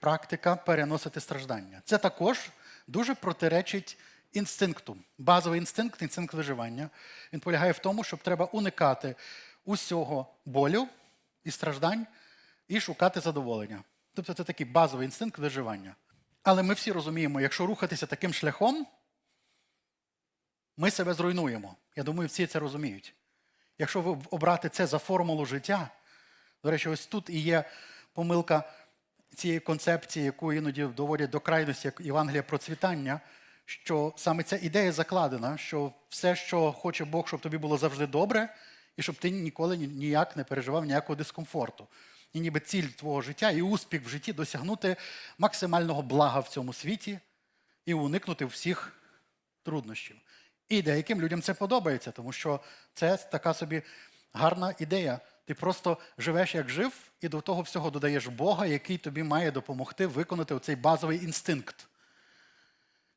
практика переносити страждання. Це також дуже протиречить інстинкту. Базовий інстинкт, інстинкт виживання. Він полягає в тому, щоб треба уникати усього болю і страждань і шукати задоволення. Тобто це такий базовий інстинкт виживання. Але ми всі розуміємо, якщо рухатися таким шляхом, ми себе зруйнуємо. Я думаю, всі це розуміють. Якщо ви обрати це за формулу життя, до речі, ось тут і є помилка цієї концепції, яку іноді доводять до крайності, як Євангелія процвітання, що саме ця ідея закладена, що все, що хоче Бог, щоб тобі було завжди добре, і щоб ти ніколи ніяк не переживав ніякого дискомфорту. І ніби ціль твого життя і успіх в житті досягнути максимального блага в цьому світі і уникнути всіх труднощів. І деяким людям це подобається, тому що це така собі гарна ідея. Ти просто живеш як жив, і до того всього додаєш Бога, який тобі має допомогти виконати оцей базовий інстинкт.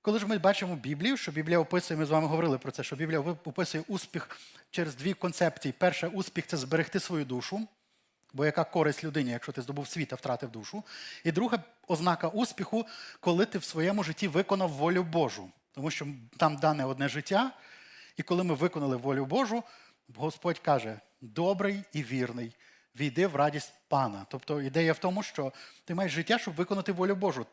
Коли ж ми бачимо Біблію, що Біблія описує, ми з вами говорили про це, що Біблія описує успіх через дві концепції. Перше, успіх це зберегти свою душу, бо яка користь людині, якщо ти здобув світ, а втратив душу. І друга ознака успіху, коли ти в своєму житті виконав волю Божу. Тому що там дане одне життя, і коли ми виконали волю Божу, Господь каже: добрий і вірний, війди в радість пана. Тобто ідея в тому, що ти маєш життя, щоб виконати волю Божу.